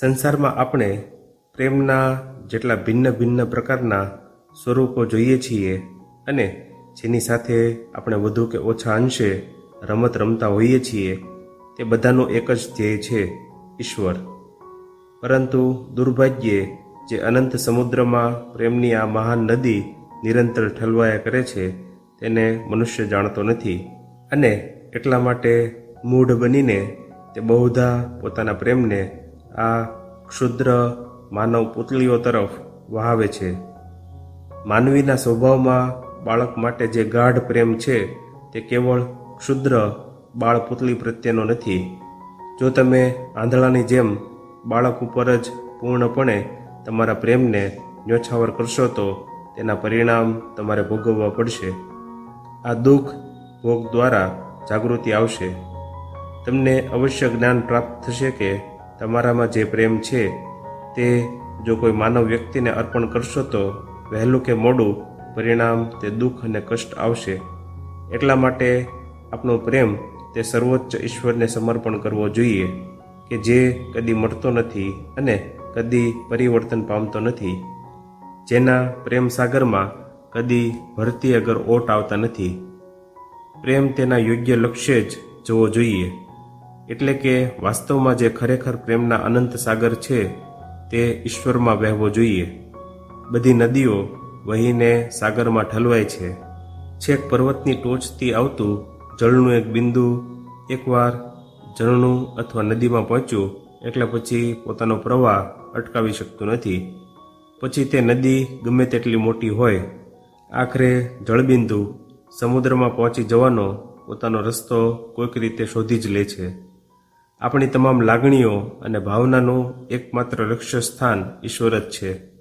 સંસારમાં આપણે પ્રેમના જેટલા ભિન્ન ભિન્ન પ્રકારના સ્વરૂપો જોઈએ છીએ અને જેની સાથે આપણે વધુ કે ઓછા અંશે રમત રમતા હોઈએ છીએ, તે બધાનું એક જ ધ્યેય છે ઈશ્વર. પરંતુ દુર્ભાગ્યે જે અનંત સમુદ્રમાં પ્રેમની આ મહાન નદી નિરંતર ઠલવાયા કરે છે, તેને મનુષ્ય જાણતો નથી અને એટલા માટે મૂઢ બનીને તે બહુધા પોતાના પ્રેમને આ ક્ષુદ્ર માનવ પુતળીઓ તરફ વહાવે છે. માનવીના સ્વભાવમાં બાળક માટે જે ગાઢ પ્રેમ છે, તે કેવળ ક્ષુદ્ર બાળ પુતળી પ્રત્યેનો નથી. જો તમે આંધળાની જેમ બાળક ઉપર જ પૂર્ણપણે તમારા પ્રેમને ન્યોછાવર કરશો તો તેના પરિણામ તમારે ભોગવવા પડશે. આ દુઃખ ભોગ દ્વારા જાગૃતિ આવશે. તમને અવશ્ય જ્ઞાન પ્રાપ્ત થશે કે તમારામાં જે પ્રેમ છે, તે જો કોઈ માનવ વ્યક્તિને અર્પણ કરશો તો વહેલું કે મોડું પરિણામ તે દુઃખ અને કષ્ટ આવશે. એટલા માટે આપણો પ્રેમ તે સર્વોચ્ચ ઈશ્વરને સમર્પણ કરવો જોઈએ, કે જે કદી મળતો નથી અને કદી પરિવર્તન પામતો નથી, જેના પ્રેમ સાગરમાં કદી ભરતી અગર ઓટ આવતા નથી. પ્રેમ તેના યોગ્ય લક્ષ્ય જ જવો જોઈએ. એટલે કે વાસ્તવમાં જે ખરેખર પ્રેમના અનંત સાગર છે, તે ઈશ્વરમાં વહેવો જોઈએ. બધી નદીઓ વહીને સાગરમાં ઠલવાય છે. છેક પર્વતની ટોચથી આવતું જળનું એક બિંદુ એકવાર ઝરણું અથવા નદીમાં પહોંચ્યું એટલે પછી પોતાનો પ્રવાહ અટકાવી શકતું નથી. પછી તે નદી ગમે તેટલી મોટી હોય, આખરે જળબિંદુ સમુદ્રમાં પહોંચી જવાનો પોતાનો રસ્તો કોઈક રીતે શોધી જ લે છે. આપણી તમામ લાગણીઓ અને ભાવનાનું એકમાત્ર લક્ષ્ય સ્થાન ઈશ્વર જ છે.